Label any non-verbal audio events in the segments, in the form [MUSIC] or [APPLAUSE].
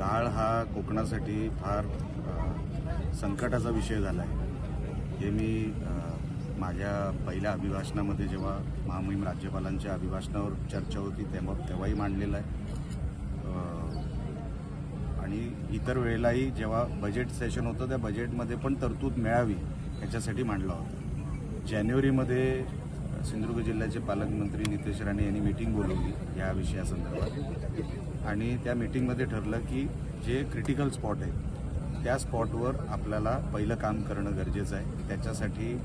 काळ हा कोकणासाठी फार संकटाचा विषय झाला आहे. हे मी माझ्या पहिल्या अभिभाषणामध्ये जेव्हा महामहिम राज्यपालांच्या अभिभाषणावर चर्चा होती तेव्हा तेव्हाही मांडलेलं आहे. आणि इतर वेळेलाही जेव्हा बजेट सेशन होतं त्या बजेटमध्ये पण तरतूद मिळावी याच्यासाठी मांडला होता. जानेवारीमध्ये सिंधुदुर्ग जिल्ह्याचे पालकमंत्री नितेश राणे यांनी मीटिंग बोलवली या विषयासंदर्भात. आणि त्या मीटिंगमध्ये ठरलं की जे क्रिटिकल स्पॉट आहे त्या स्पॉटवर आपल्याला पहिलं काम करणं गरजेचं आहे. त्याच्यासाठी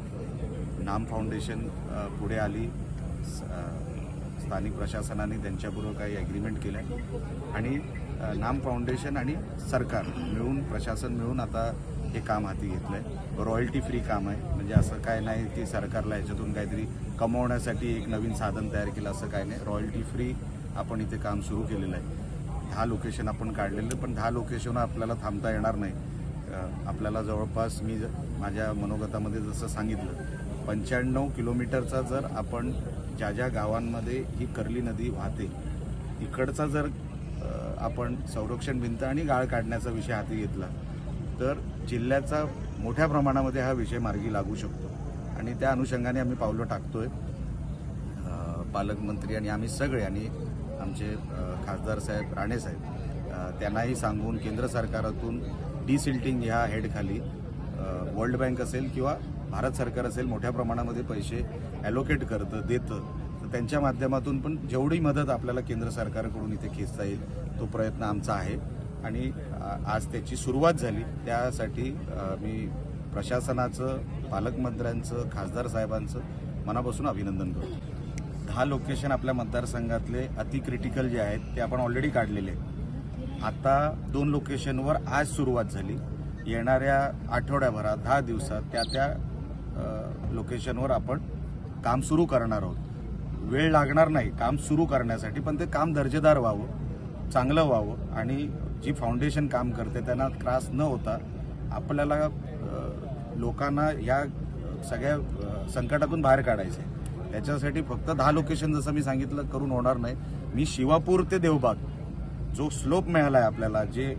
नाम फाउंडेशन पुढे आली. स- स्थानिक प्रशासनाने त्यांच्याबरोबर काही ॲग्रीमेंट केलं आहे आणि नाम फाउंडेशन आणि सरकार मिळून प्रशासन मिळून आता हे काम हाती घेतलं आहे रॉयल्टी फ्री काम आहे. म्हणजे असं काय नाही की सरकारला याच्यातून काहीतरी कमवण्यासाठी एक नवीन साधन तयार केलं असं काय नाही. रॉयल्टी फ्री आपण इथे काम सुरू केलेलं आहे. दहा लोकेशन आपण काढलेलं पण दहा लोकेशन आपल्याला थांबता येणार नाही. आपल्याला जवळपास मी ज- माझ्या मनोगतामध्ये जसं सांगितलं पंच्याण्णव किलोमीटरचा जर आपण ज्या ज्या गावांमध्ये ही कर्ली नदी वाहते इकडचा जर आपण संरक्षण भिंत आणि गाळ काढण्याचा विषय हाती घेतला तर जिल्ह्याचा मोठ्या प्रमाणामध्ये हा विषय मार्गी लागू शकतो. आणि त्या अनुषंगाने आम्ही पावलं टाकतोय. पालकमंत्री आणि आम्ही सगळे आणि आमचे खासदार साहेब राणे साहेब त्यांनाही सांगून केंद्र सरकारातून डिसिल्टिंग ह्या हेडखाली वर्ल्ड बँक असेल किंवा भारत सरकार असेल मोठ्या प्रमाणामध्ये पैसे ॲलोकेट करतं देतं. तर त्यांच्या माध्यमातून पण जेवढी मदत आपल्याला केंद्र सरकारकडून इथे खेचता येईल तो प्रयत्न आमचा आहे. आणि आज त्याची सुरुवात झाली. त्यासाठी मी प्रशासनाचं पालकमंत्र्यांचं खासदार साहेबांचं मनापासून अभिनंदन करतो. दहा लोकेशन आपल्या मतदारसंघातले अति क्रिटिकल जे आहेत ते आपण ऑलरेडी काढलेले आहेत. आता दोन लोकेशनवर आज सुरुवात झाली. येणाऱ्या आठवड्याभरात दहा दिवसात त्या त्या लोकेशनवर आपण काम सुरू करणार आहोत. वेळ लागणार नाही काम सुरू करण्यासाठी पण ते काम दर्जेदार व्हावं चांगलं व्हावं आणि जी फाउंडेशन काम करते त्यांना त्रास न होता आपल्याला लोकांना या सगळ्या संकटातून बाहेर काढायचं. आहे त्याच्यासाठी फक्त दहा लोकेशन जसं मी सांगितलं करून होणार नाही. मी शिवापूर ते देवबाग जो स्लोप मिळाला आहे आपल्याला जे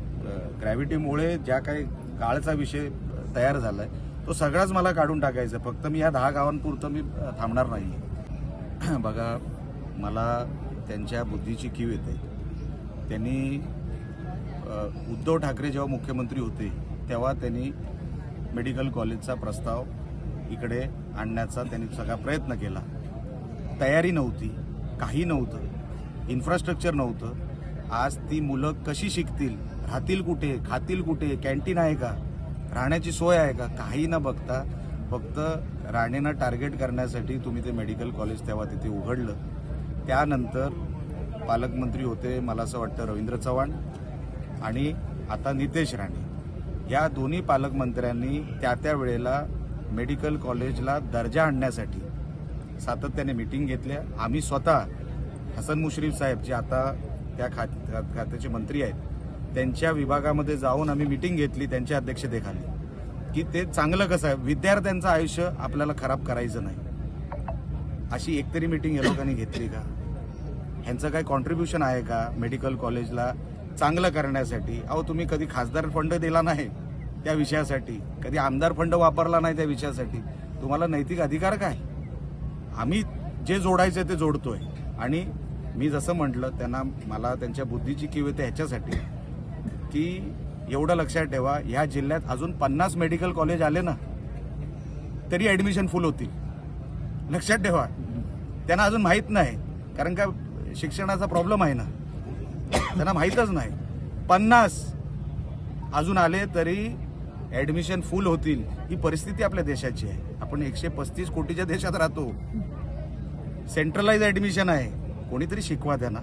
ग्रॅव्हिटीमुळे ज्या काही गाळचा विषय तयार झाला आहे तो सगळाच मला काढून टाकायचा. आहे. फक्त मी या दहा गावांपुरतं मी थांबणार नाही. [CLEARS THROAT] बघा मला त्यांच्या बुद्धीची कीव येते. त्यांनी उद्धव ठाकरे जेव्हा मुख्यमंत्री होते तेव्हा त्यांनी मेडिकल कॉलेजचा प्रस्ताव इकडे आणण्याचा त्यांनी सगळा प्रयत्न केला. तयारी नव्हती काही नव्हतं इन्फ्रास्ट्रक्चर नव्हतं. आज ती मुलं कशी शिकतील राहतील कुठे खातील कुठे कॅन्टीन आहे का राहण्याची सोय आहे का काही न बघता फक्त राणेनं टार्गेट करण्यासाठी तुम्ही ते मेडिकल कॉलेज तेव्हा तिथे उघडलं. त्यानंतर पालकमंत्री होते मला असं वाटतं रवींद्र चव्हाण. आणि आता नितेश राणे. या दोन्ही पालकमंत्र्यांनी त्या त्या वेळेला मेडिकल कॉलेजला दर्जा आणण्यासाठी सातत्याने मिटिंग घेतल्या. आम्ही स्वतः हसन मुश्रीफ साहेब जे आता त्या खात खात्याचे मंत्री आहेत त्यांच्या विभागामध्ये जाऊन आम्ही मिटिंग घेतली त्यांच्या अध्यक्षतेखाली. की ते चांगलं कसं आहे? विद्यार्थ्यांचं आयुष्य आपल्याला खराब करायचं नाही. अशी एकतरी मिटिंग या लोकांनी घेतली का? ह्यांचं काय कॉन्ट्रीब्युशन आहे का? मेडिकल कॉलेजला चांगलं करण्यासाठी. अहो तुम्ही कधी खासदार फंड दिला नाही त्या विषयासाठी. कधी आमदार फंड वापरला नाही त्या विषयासाठी. तुम्हाला नैतिक अधिकार काय? आम्ही जे जोडायचं ते जोडतोय. आणि मी जसं म्हटलं त्यांना मला त्यांच्या बुद्धीची किव येते ह्याच्यासाठी की एवढं लक्षात ठेवा ह्या जिल्ह्यात अजून पन्नास मेडिकल कॉलेज आले ना तरी ॲडमिशन फुल होतील. लक्षात ठेवा. त्यांना अजून माहीत नाही कारण का शिक्षणाचा प्रॉब्लेम आहे ना. त्यांना माहीतच नाही. पन्नास अजून आले तरी ऍडमिशन फुल होतील. ही परिस्थिती आपल्या देशाची आहे. आपण एकशे पस्तीस कोटीच्या देशात राहतो. सेंट्रलाइज ऍडमिशन आहे. कोणीतरी शिकवा त्यांना.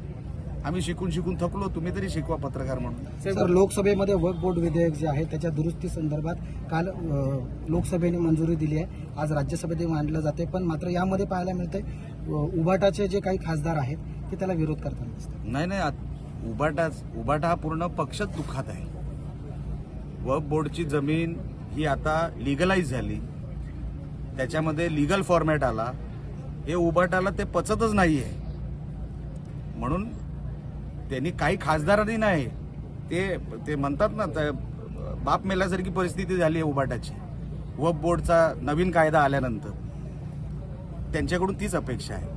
आम्ही शिकून शिकून थकलो. तुम्ही तरी शिकवा पत्रकार म्हणून. सर लोकसभेमध्ये वक्फ बोर्ड विधेयक जे आहे त्याच्या दुरुस्ती संदर्भात काल लोकसभेने मंजुरी दिली आहे. आज राज्यसभेत मांडलं जाते. पण मात्र यामध्ये पाहायला मिळतंय उभाटाचे जे काही खासदार आहेत ते त्याला विरोध करताना दिसतात. नाही नाही आत- उबाटाच उबाटा हा पूर्ण पक्षच दुखात आहे. वफ बोर्डची जमीन ही आता लिगलाइज झाली. त्याच्यामध्ये लिगल फॉर्मॅट आला. हे उबाटाला ते पचतच नाही आहे म्हणून त्यांनी काही खासदारांनी नाही ते ते म्हणतात ना बाप मेल्यासारखी परिस्थिती झाली आहे उबाटाची. वफ बोर्डचा नवीन कायदा आल्यानंतर. त्यांच्याकडून तीच अपेक्षा आहे.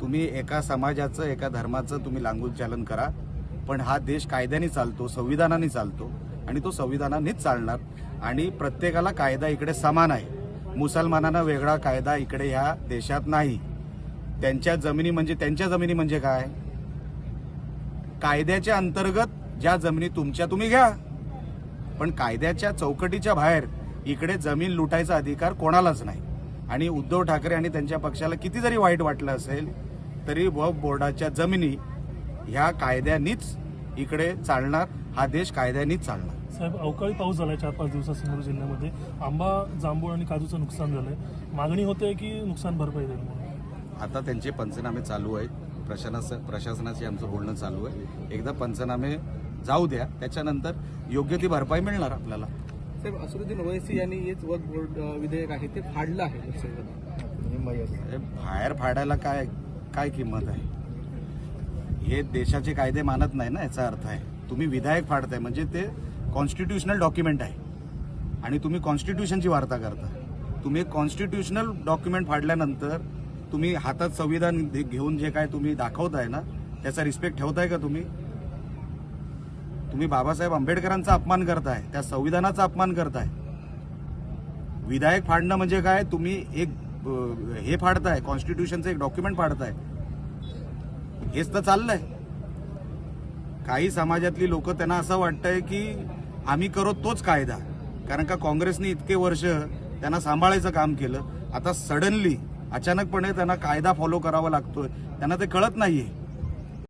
तुम्ही एका समाजाचं एका धर्माचं तुम्ही लांगूल चालन करा. पण हा देश कायद्याने चालतो संविधानाने चालतो आणि तो संविधानानेच चालणार. आणि प्रत्येकाला कायदा इकडे समान आहे. मुसलमानांना वेगळा कायदा इकडे ह्या देशात नाही. त्यांच्या जमिनी म्हणजे त्यांच्या जमिनी म्हणजे काय? कायद्याच्या अंतर्गत ज्या जमिनी तुमच्या तुम्ही घ्या. पण कायद्याच्या चौकटीच्या बाहेर इकडे जमीन लुटायचा अधिकार कोणालाच नाही. आणि उद्धव ठाकरे आणि त्यांच्या पक्षाला किती जरी वाईट वाटलं असेल तरी वक्फ बोर्डाच्या जमिनी ह्या कायद्यानीच इकडे चालणार हा देश कायद्यानीच चालणार. साहेब अवकाळी पाऊस झालाय चार पाच दिवसात सिंधुदुर्ग जिल्ह्यामध्ये. आंबा जांभूळ आणि काजूचं नुकसान झालंय. मागणी होते की नुकसान भरपाई देईल आता त्यांचे पंचनामे चालू आहेत. प्रशासना प्रशासनाशी आमचं बोलणं चालू आहे. एकदा पंचनामे जाऊ द्या त्याच्यानंतर योग्य ती भरपाई मिळणार आपल्याला. साहेब असुद्दीन ओवैसी यांनी हेच वक्फ बोर्ड विधेयक आहे ते फाडलं आहे बाहेर फाडायला काय काय किंमत आहे? हे देशाचे कायदे मानत नाही ना याचा अर्थ आहे. तुम्ही विधायक फाडताय म्हणजे ते कॉन्स्टिट्युशनल डॉक्युमेंट आहे. आणि तुम्ही कॉन्स्टिट्यूशनची वार्ता करता. तुम्ही कॉन्स्टिट्युशनल डॉक्युमेंट फाडल्यानंतर तुम्ही हातात संविधान घेऊन जे काय तुम्ही दाखवताय ना त्याचा रिस्पेक्ट ठेवताय का तुम्ही? तुम्ही बाबासाहेब आंबेडकरांचा अपमान करताय त्या संविधानाचा अपमान करताय. विधायक फाडणं म्हणजे काय? तुम्ही एक हे फाडताय कॉन्स्टिट्यूशनचं एक डॉक्युमेंट फाडताय. हेच तर चाललंय. काही समाजातली लोक त्यांना असं वाटतंय की आम्ही करो तोच कायदा. कारण का काँग्रेसने इतके वर्ष त्यांना सांभाळायचं काम केलं. आता सडनली अचानकपणे त्यांना कायदा फॉलो करावा लागतोय. त्यांना ते कळत नाहीये.